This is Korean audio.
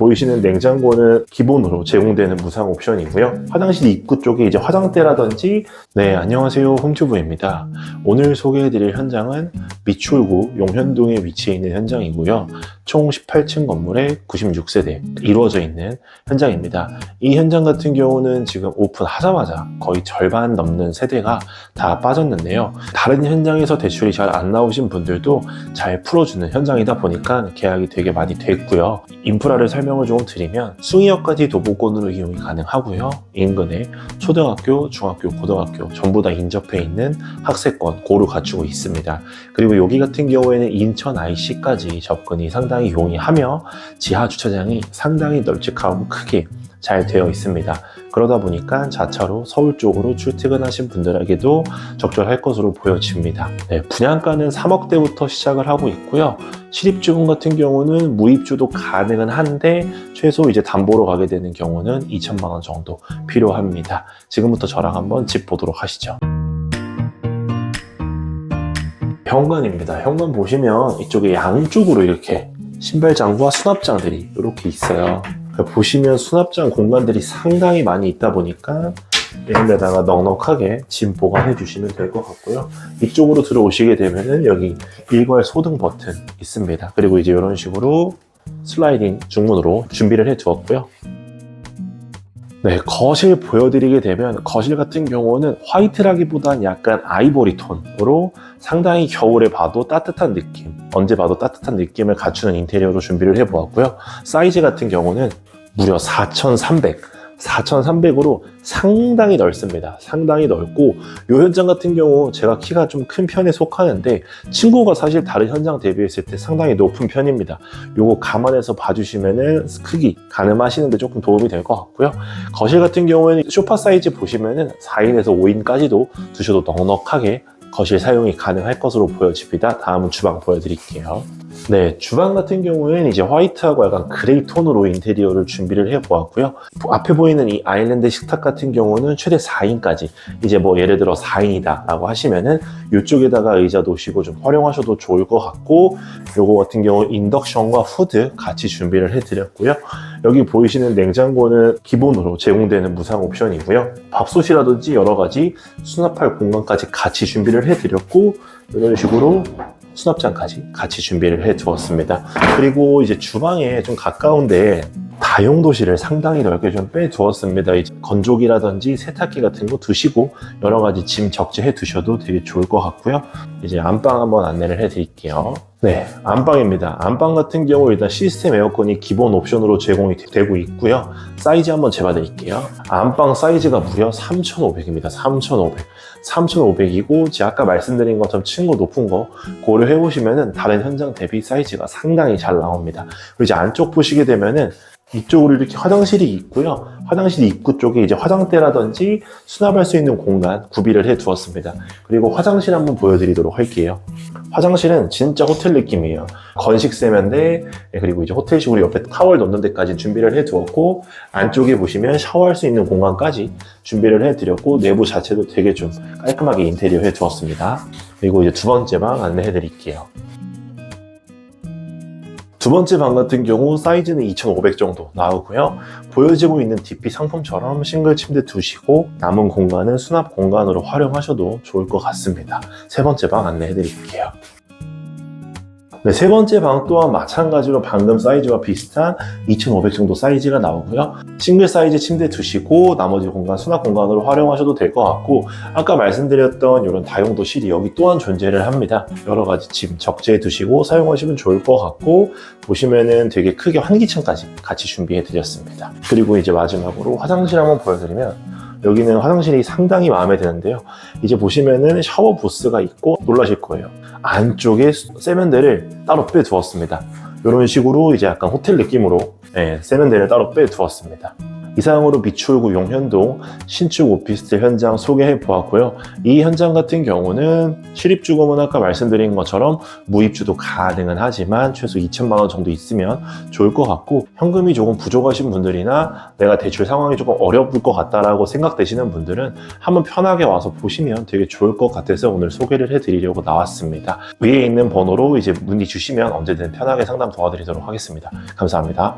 보이시는 냉장고는 기본으로 제공되는 무상 옵션이고요. 화장실 입구 쪽에 이제 화장대라든지 네 안녕하세요 홈튜브입니다. 오늘 소개해드릴 현장은 미추홀구 용현동에 위치해 있는 현장이고요. 총 18층 건물에 96세대 이루어져 있는 현장입니다. 이 현장 같은 경우는 지금 오픈하자마자 거의 절반 넘는 세대가 다 빠졌는데요. 다른 현장에서 대출이 잘 안 나오신 분들도 잘 풀어주는 현장이다 보니까 계약이 되게 많이 됐고요. 인프라를 설명을 조금 드리면 숭이역까지 도보권으로 이용이 가능하고요. 인근에 초등학교, 중학교, 고등학교 전부 다 인접해 있는 학세권 고루 갖추고 있습니다. 그리고 여기 같은 경우에는 인천 IC까지 접근이 상당히 용이하며 지하 주차장이 상당히 널찍하고 크게 잘 되어 있습니다. 그러다 보니까 자차로 서울 쪽으로 출퇴근하신 분들에게도 적절할 것으로 보여집니다. 네, 분양가는 3억대부터 시작을 하고 있고요. 실입주분 같은 경우는 무입주도 가능은 한데 최소 이제 담보로 가게 되는 경우는 2천만 원 정도 필요합니다. 지금부터 저랑 한번 집 보도록 하시죠. 현관입니다. 현관 보시면 이쪽에 양쪽으로 이렇게 신발장과 수납장들이 이렇게 있어요. 그러니까 보시면 수납장 공간들이 상당히 많이 있다 보니까 이런 데다가 넉넉하게 짐 보관해 주시면 될 것 같고요. 이쪽으로 들어오시게 되면은 여기 일괄 소등 버튼 있습니다. 그리고 이제 이런 식으로 슬라이딩 중문으로 준비를 해 두었고요. 네, 거실 보여드리게 되면 거실 같은 경우는 화이트라기보단 약간 아이보리 톤으로 상당히 겨울에 봐도 따뜻한 느낌, 언제 봐도 따뜻한 느낌을 갖추는 인테리어로 준비를 해보았고요. 사이즈 같은 경우는 무려 4,300, 4,300으로 상당히 넓습니다. 상당히 넓고 이 현장 같은 경우 제가 키가 좀 큰 편에 속하는데 친구가 사실 다른 현장 대비했을 때 상당히 높은 편입니다. 요거 감안해서 봐주시면은 크기 가늠하시는데 조금 도움이 될 것 같고요. 거실 같은 경우에는 소파 사이즈 보시면은 4인에서 5인까지도 두셔도 넉넉하게 거실 사용이 가능할 것으로 보여집니다. 다음은 주방 보여드릴게요. 네, 주방 같은 경우에는 이제 화이트하고 약간 그레이 톤으로 인테리어를 준비를 해보았고요. 앞에 보이는 이 아일랜드 식탁 같은 경우는 최대 4인까지 이제 뭐 예를 들어 4인이다 라고 하시면은 이쪽에다가 의자 놓으시고 좀 활용하셔도 좋을 것 같고 요거 같은 경우 인덕션과 후드 같이 준비를 해드렸고요. 여기 보이시는 냉장고는 기본으로 제공되는 무상 옵션이고요. 밥솥이라든지 여러 가지 수납할 공간까지 같이 준비를 해드렸고 이런 식으로 수납장까지 같이 준비를 해 두었습니다. 그리고 이제 주방에 좀 가까운데 다용도실을 상당히 넓게 좀 빼 두었습니다. 이제 건조기라든지 세탁기 같은 거 두시고 여러 가지 짐 적재해 두셔도 되게 좋을 것 같고요. 이제 안방 한번 안내를 해 드릴게요. 네, 안방입니다. 안방 같은 경우 일단 시스템 에어컨이 기본 옵션으로 제공이 되고 있고요. 사이즈 한번 재봐 드릴게요. 안방 사이즈가 무려 3,500입니다. 3,500. 3,500이고 제가 아까 말씀드린 것처럼 층고 높은 거 고려해 보시면은 다른 현장 대비 사이즈가 상당히 잘 나옵니다. 그리고 이제 안쪽 보시게 되면은 이쪽으로 이렇게 화장실이 있고요. 화장실 입구 쪽에 이제 화장대라든지 수납할 수 있는 공간 구비를 해 두었습니다. 그리고 화장실 한번 보여드리도록 할게요. 화장실은 진짜 호텔 느낌이에요. 건식 세면대 그리고 이제 호텔식으로 옆에 타월 넣는 데까지 준비를 해 두었고 안쪽에 보시면 샤워할 수 있는 공간까지 준비를 해 드렸고 내부 자체도 되게 좀 깔끔하게 인테리어 해 두었습니다. 그리고 이제 두 번째 방 안내해 드릴게요. 두 번째 방 같은 경우 사이즈는 2,500 정도 나오고요. 보여지고 있는 DP 상품처럼 싱글 침대 두시고 남은 공간은 수납 공간으로 활용하셔도 좋을 것 같습니다. 세 번째 방 안내해 드릴게요. 네, 세 번째 방 또한 마찬가지로 방금 사이즈와 비슷한 2,500 정도 사이즈가 나오고요. 싱글 사이즈 침대 두시고 나머지 공간 수납 공간으로 활용하셔도 될 것 같고 아까 말씀드렸던 이런 다용도 실이 여기 또한 존재를 합니다. 여러 가지 짐 적재해 두시고 사용하시면 좋을 것 같고 보시면은 되게 크게 환기층까지 같이 준비해 드렸습니다. 그리고 이제 마지막으로 화장실 한번 보여드리면 여기는 화장실이 상당히 마음에 드는데요. 이제 보시면은 샤워 부스가 있고 놀라실 거예요. 안쪽에 세면대를 따로 빼 두었습니다. 이런 식으로 이제 약간 호텔 느낌으로 예, 세면대를 따로 빼 두었습니다. 이상으로 미추홀구 용현동 신축 오피스텔 현장 소개해 보았고요. 이 현장 같은 경우는 실입주금은 아까 말씀드린 것처럼 무입주도 가능은 하지만 최소 2천만 원 정도 있으면 좋을 것 같고 현금이 조금 부족하신 분들이나 내가 대출 상황이 조금 어려울 것 같다라고 생각되시는 분들은 한번 편하게 와서 보시면 되게 좋을 것 같아서 오늘 소개를 해드리려고 나왔습니다. 위에 있는 번호로 이제 문의 주시면 언제든 편하게 상담 도와드리도록 하겠습니다. 감사합니다.